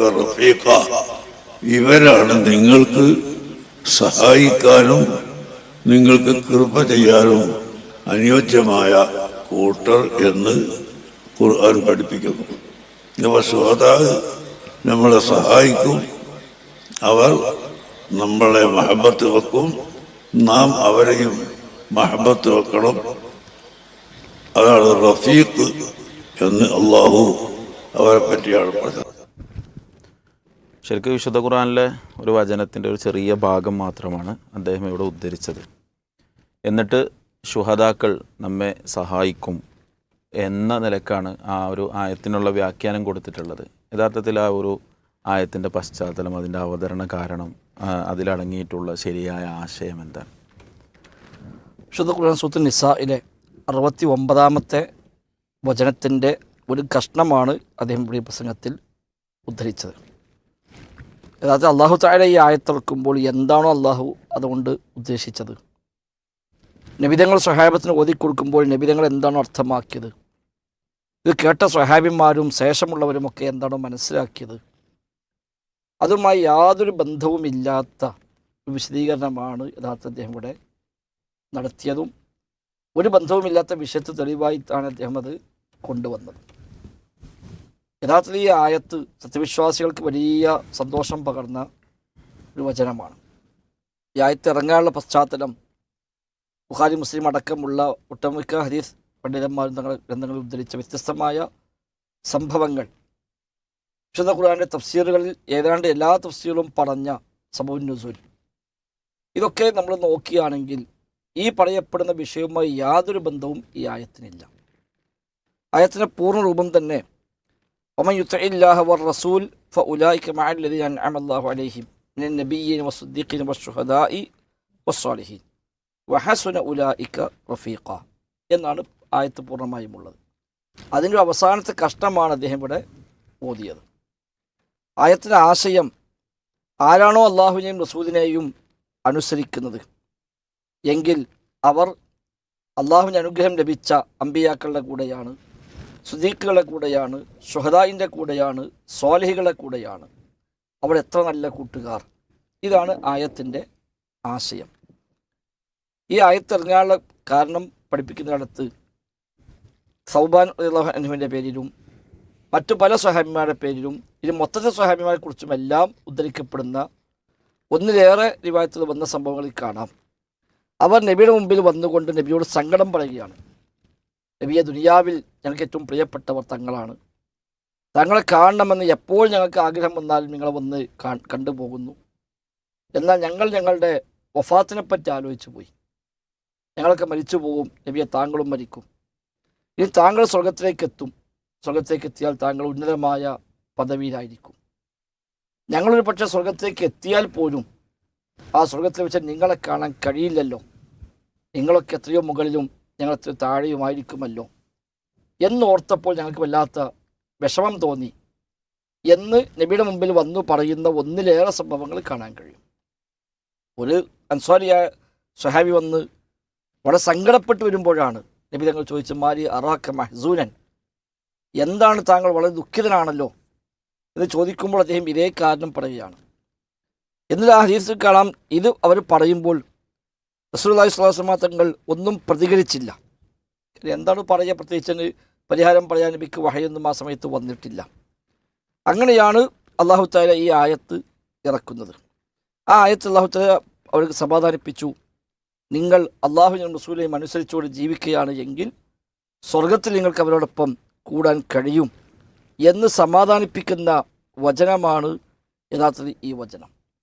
റഫീഖ. ഇവരാണ് നിങ്ങൾക്ക് സഹായിക്കാനും നിങ്ങൾക്ക് കൃപ ചെയ്യാനും അനുയോജ്യമായ കൂട്ടർ എന്ന് ഖുർആൻ പഠിപ്പിക്കുന്നു. ഇവ ശ്രോതാവ് നമ്മളെ സഹായിക്കും. അവർ നമ്മളെ മഹബത്ത് വെക്കും. നാം അവരെയും മഹബത്ത് വെക്കണം. അതാണ് റഫീഖ് എന്ന് അള്ളാഹു അവരെ പറ്റിയാണ് പറഞ്ഞത്. ശരിക്കും വിശുദ്ധ ഖുറാനിലെ ഒരു വചനത്തിന്റെ ഒരു ചെറിയ ഭാഗം മാത്രമാണ് അദ്ദേഹം ഇവിടെ ഉദ്ധരിച്ചത്. എന്നിട്ട് ശുഹദാക്കൾ നമ്മെ സഹായിക്കും എന്ന നിലക്കാണ് ആ ഒരു ആയത്തിനുള്ള വ്യാഖ്യാനം കൊടുത്തിട്ടുള്ളത്. യഥാർത്ഥത്തിൽ ആ ഒരു ആയത്തിന്റെ പശ്ചാത്തലം അതിന്റെ അവതരണ കാരണം അതിലടങ്ങിയിട്ടുള്ള ശരിയായ ആശയം എന്താണ്? വിശുദ്ധ ഖുർആൻ സൂത്ത് നിസയിലെ അറുപത്തി ഒമ്പതാമത്തെ വചനത്തിന്റെ ഒരു കഷ്ണമാണ് അദ്ദേഹം ഇവിടെ പ്രസംഗത്തിൽ ഉദ്ധരിച്ചത്. യഥാർത്ഥത്തിൽ അള്ളാഹു താഴെ ഈ ആയത്തിറക്കുമ്പോൾ എന്താണോ അള്ളാഹു അതുകൊണ്ട് ഉദ്ദേശിച്ചത്. നബിതങ്ങൾ സ്വഹാബത്തിന് ഓതിക്കൊടുക്കുമ്പോൾ നബിതങ്ങൾ എന്താണോ അർത്ഥമാക്കിയത്. ഇത് കേട്ട സ്വഹാബിന്മാരും ശേഷമുള്ളവരുമൊക്കെ എന്താണോ മനസ്സിലാക്കിയത്. അതുമായി യാതൊരു ബന്ധവുമില്ലാത്ത വിശദീകരണമാണ് യഥാർത്ഥ അദ്ദേഹം ഇവിടെ നടത്തിയതും ഒരു ബന്ധവുമില്ലാത്ത വിഷയത്തിൽ തെളിവായിട്ടാണ് അദ്ദേഹം അത് കൊണ്ടുവന്നത്. യഥാർത്ഥത്തിൽ ഈ ആയത്ത് സത്യവിശ്വാസികൾക്ക് വലിയ സന്തോഷം പകർന്ന ഒരു വചനമാണ്. ഈ ആയത്ത് ഇറങ്ങാനുള്ള പശ്ചാത്തലം ബുഖാരി മുസ്ലിം അടക്കമുള്ള ഒട്ടുമിക്ക ഹദീസ് പണ്ഡിതന്മാരും തങ്ങളുടെ ഗ്രന്ഥങ്ങളിൽ ഉദ്ധരിച്ച വ്യത്യസ്തമായ സംഭവങ്ങൾ. വിശുദ്ധ ഖുർആാന്റെ തഫ്സീറുകളിൽ ഏതാണ്ട് എല്ലാ തഫ്സീറും പറഞ്ഞ സംഭവം നുസൂൽ. ഇതൊക്കെ നമ്മൾ നോക്കുകയാണെങ്കിൽ ഈ പറയപ്പെടുന്ന വിഷയവുമായി യാതൊരു ബന്ധവും ഈ ആയത്തിനില്ല. ആയത്തിന്റെ പൂർണ രൂപം തന്നെ ഒമൻ يطع الله والرسول فاولئك مع الذين انعم الله عليهم من النبيين والصديقين والشهداء والصالحين. وحسن اولئك رفيقا. എന്നാണ് ആയത്ത് പൂർണമായും ഉള്ളത്. അതിന്റെ അവസാനത്തെ കഷ്ടമാണ് അദ്ദേഹം ഇവിടെ ഓതിയത്. ആയത്തിന്റെ ആശയം ആരാണോ അള്ളാഹുവിനെയും റസൂദിനെയും അനുസരിക്കുന്നത്. എങ്കിൽ അവർ അള്ളാഹുവിന് അനുഗ്രഹം ലഭിച്ച അമ്പിയാക്കളുടെ കൂടെയാണ് സുദീഖുകളുടെ കൂടെയാണ് ഷുഹദായിന്റെ കൂടെയാണ് സോലഹികളെ കൂടെയാണ്. അവർ എത്ര നല്ല കൂട്ടുകാർ. ഇതാണ് ആയത്തിന്റെ ആശയം. ഈ ആയത്ത് ഇറങ്ങാനുള്ള കാരണം പഠിപ്പിക്കുന്നിടത്ത് സൗബാൻ അനുവിന്റെ പേരിലും മറ്റു പല സ്വഹാബിമാരുടെ പേരിലും ഇത് മൊത്തത്തെ സ്വഹാബിമാരെ കുറിച്ചുമെല്ലാം ഉദ്ധരിക്കപ്പെടുന്ന ഒന്നിലേറെ റിവായത്തിൽ വന്ന സംഭവങ്ങളിൽ കാണാം. അവർ നബിയുടെ മുമ്പിൽ വന്നുകൊണ്ട് നബിയോട് സങ്കടം പറയുകയാണ്. നബിയെ ദുനിയാവിൽ ഞങ്ങൾക്ക് ഏറ്റവും പ്രിയപ്പെട്ടവർ തങ്ങളാണ്. തങ്ങളെ കാണണമെന്ന് എപ്പോൾ ഞങ്ങൾക്ക് ആഗ്രഹം വന്നാലും നിങ്ങളെ വന്ന് കണ്ടുപോകുന്നു. എന്നാൽ ഞങ്ങൾ ഞങ്ങളുടെ വഫാത്തിനെ പറ്റി ആലോചിച്ചു പോയി. ഞങ്ങളൊക്കെ മരിച്ചു പോകും നബിയെ താങ്കളും മരിക്കും. ഇനി താങ്കൾ സ്വർഗത്തിലേക്ക് എത്തും. സ്വർഗത്തിലേക്ക് എത്തിയാൽ താങ്കൾ ഉന്നതമായ പദവിയിലായിരിക്കും. ഞങ്ങളൊരു പക്ഷേ സ്വർഗത്തിലേക്ക് എത്തിയാൽ പോലും ആ സ്വർഗത്തിൽ വെച്ച് നിങ്ങളെ കാണാൻ കഴിയില്ലല്ലോ. നിങ്ങളൊക്കെ എത്രയോ മുകളിലും ഞങ്ങൾ താഴെയുമായിരിക്കുമല്ലോ എന്നോർത്തപ്പോൾ ഞങ്ങൾക്ക് വല്ലാത്ത വിഷമം തോന്നി എന്ന് നബിയുടെ മുമ്പിൽ വന്നു പറയുന്ന ഒന്നിലേറെ സംഭവങ്ങൾ കാണാൻ കഴിയും. ഒരു അൻസ്വാരിയായ സ്വഹാബി വന്ന് വളരെ സങ്കടപ്പെട്ട് വരുമ്പോഴാണ് നബി തങ്ങൾ ചോദിച്ച മാരി അറാഖ മഹസൂനൻ? എന്താണ് താങ്കൾ വളരെ ദുഃഖിതനാണല്ലോ? എന്ന് ചോദിക്കുമ്പോൾ അദ്ദേഹം ഇതേ കാരണം പറയുകയാണ്. എന്നിട്ട് ആ ഹദീസിൽ കാണാം ഇത് അവർ പറയുമ്പോൾ അലൈഹി വസല്ലം തങ്ങൾ ഒന്നും പ്രതികരിച്ചില്ല. എന്താണ് പറയുക പ്രത്യേകിച്ച് പരിഹാരം പറയാൻ നബിക്ക് വഹയൊന്നും ആ സമയത്ത് വന്നിട്ടില്ല. അങ്ങനെയാണ് അള്ളാഹു താല ഈ ആയത്ത് ഇറക്കുന്നത്. ആ ആയത്ത് അള്ളാഹു താല അവർക്ക് സമാധാനിപ്പിച്ചു. നിങ്ങൾ അള്ളാഹുവിനും റസൂലെയും അനുസരിച്ചുകൊണ്ട് ജീവിക്കുകയാണ് എങ്കിൽ സ്വർഗത്തിൽ നിങ്ങൾക്ക് അവരോടൊപ്പം കൂടാൻ കഴിയും എന്ന് സമാധാനിപ്പിക്കുന്ന വചനമാണ് യഥാർത്ഥത്തിൽ ഈ വചനം.